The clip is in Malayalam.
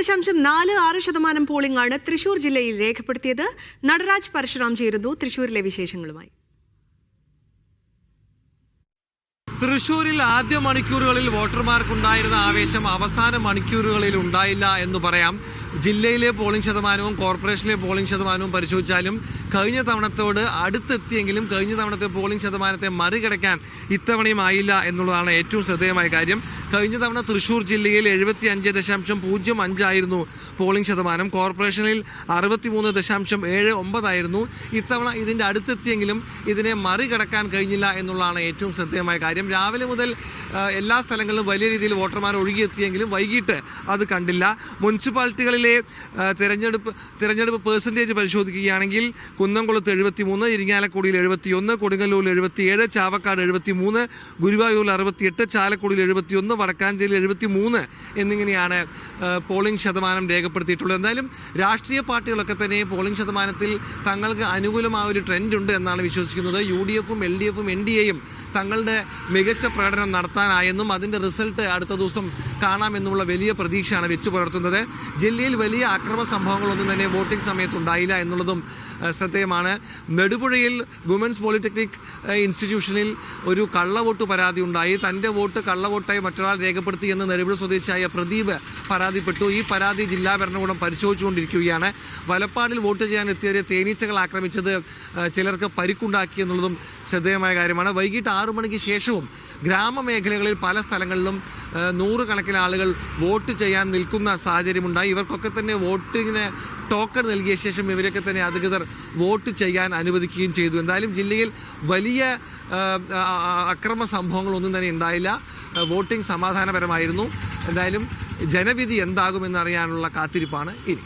ദശാംശം നാല് ആറ് ശതമാനം പോളിംഗ് ആണ് തൃശൂർ ജില്ലയിൽ രേഖപ്പെടുത്തിയത്. നടരാജ് പരശുറാം ചേരുന്നു തൃശൂരിലെ വിശേഷങ്ങളുമായി. തൃശൂരിൽ ആദ്യ മണിക്കൂറുകളിൽ വോട്ടർമാർക്കുണ്ടായിരുന്ന ആവേശം അവസാന മണിക്കൂറുകളിൽ ഉണ്ടായില്ല എന്ന് പറയാം. ജില്ലയിലെ പോളിംഗ് ശതമാനവും കോർപ്പറേഷനിലെ പോളിംഗ് ശതമാനവും പരിശോധിച്ചാലും കഴിഞ്ഞ തവണത്തോട് അടുത്തെത്തിയെങ്കിലും കഴിഞ്ഞ തവണത്തെ പോളിംഗ് ശതമാനത്തെ മറികടക്കാൻ ഇത്തവണയും ആയില്ല എന്നുള്ളതാണ് ഏറ്റവും ശ്രദ്ധേയമായ കാര്യം. കഴിഞ്ഞ തവണ തൃശൂർ ജില്ലയിൽ എഴുപത്തി അഞ്ച് ദശാംശം പൂജ്യം അഞ്ചായിരുന്നു പോളിംഗ് ശതമാനം. കോർപ്പറേഷനിൽ അറുപത്തിമൂന്ന് ദശാംശം ഏഴ് ഒമ്പതായിരുന്നു ഇത്തവണ ഇതിന്റെ അടുത്തെത്തിയെങ്കിലും ഇതിനെ മറികടക്കാൻ കഴിഞ്ഞില്ല എന്നുള്ളതാണ് ഏറ്റവും ശ്രദ്ധേയമായ കാര്യം. രാവിലെ മുതൽ എല്ലാ സ്ഥലങ്ങളിലും വലിയ രീതിയിൽ വോട്ടർമാർ ഒഴുകിയെത്തിയെങ്കിലും വൈകിട്ട് അത് കണ്ടില്ല. മുനിസിപ്പാലിറ്റികളിലെ ആ, തിരഞ്ഞെടുപ്പ് തിരഞ്ഞെടുപ്പ് പേഴ്സന്റേജ് പരിശോധിക്കുകയാണെങ്കിൽ കുന്നംകുളത്ത് എഴുപത്തി മൂന്ന് ഇരിങ്ങാലക്കുടിയിൽ എഴുപത്തിയൊന്ന് കൊടുങ്ങല്ലൂരിൽ എഴുപത്തിയേഴ് ചാവക്കാട് എഴുപത്തി മൂന്ന് ഗുരുവായൂരിൽ അറുപത്തിയെട്ട് ചാലക്കുടിയിൽ എഴുപത്തിയൊന്ന് വടക്കാഞ്ചേരിയിൽ എഴുപത്തി മൂന്ന് എന്നിങ്ങനെയാണ് പോളിംഗ് ശതമാനം രേഖപ്പെടുത്തിയിട്ടുള്ളത്. എന്തായാലും രാഷ്ട്രീയ പാർട്ടികളൊക്കെ തന്നെ പോളിംഗ് ശതമാനത്തിൽ തങ്ങൾക്ക് അനുകൂലമായ ഒരു ട്രെൻഡ് ഉണ്ട് എന്നാണ് വിശ്വസിക്കുന്നത്. യു ഡി എഫും എൽ ഡി എഫും എൻ ഡി എയും തങ്ങളുടെ മികച്ച പ്രകടനം നടത്താനായെന്നും അതിന്റെ റിസൾട്ട് അടുത്ത ദിവസം കാണാമെന്നുള്ള വലിയ പ്രതീക്ഷയാണ് വെച്ചു പുലർത്തുന്നത്. ജില്ലയിൽ വലിയ അക്രമ സംഭവങ്ങളൊന്നും തന്നെ വോട്ടിംഗ് സമയത്ത് ഉണ്ടായില്ല എന്നുള്ളതും ശ്രദ്ധേയമാണ്. നെടുപുഴയിൽ വുമൻസ് പോളിടെക്നിക് ഇൻസ്റ്റിറ്റ്യൂഷനിൽ ഒരു കള്ളവോട്ട് പരാതി ഉണ്ടായി. തന്റെ വോട്ട് കള്ളവോട്ടായി മറ്റൊരാൾ രേഖപ്പെടുത്തി എന്ന് നെടുപുഴ സ്വദേശിയായ പ്രദീപ് പരാതിപ്പെട്ടു. ഈ പരാതി ജില്ലാ ഭരണകൂടം പരിശോധിച്ചുകൊണ്ടിരിക്കുകയാണ്. വലപ്പാടിൽ വോട്ട് ചെയ്യാൻ എത്തിയവരെ തേനീച്ചകൾ ആക്രമിച്ചത് ചിലർക്ക് പരിക്കുണ്ടാക്കി എന്നുള്ളതും ശ്രദ്ധേയമായ കാര്യമാണ്. വൈകിട്ട് ആറു മണിക്ക് ശേഷവും ഗ്രാമമേഖലകളിൽ പല സ്ഥലങ്ങളിലും നൂറുകണക്കിന് ആളുകൾ വോട്ട് ചെയ്യാൻ നിൽക്കുന്ന സാഹചര്യമുണ്ടായി. ഇവർക്കൊക്കെ തന്നെ വോട്ടിങ്ങിന് ടോക്കൺ നൽകിയ ശേഷം ഇവരൊക്കെ തന്നെ അധികൃതർ വോട്ട് ചെയ്യാൻ അനുവദിക്കുകയും ചെയ്തു. എന്തായാലും ജില്ലയിൽ വലിയ അക്രമ സംഭവങ്ങളൊന്നും തന്നെ ഉണ്ടായില്ല. വോട്ടിംഗ് സമാധാനപരമായിരുന്നു. എന്തായാലും ജനവിധി എന്താകുമെന്നറിയാനുള്ള കാത്തിരിപ്പാണ് ഇനി.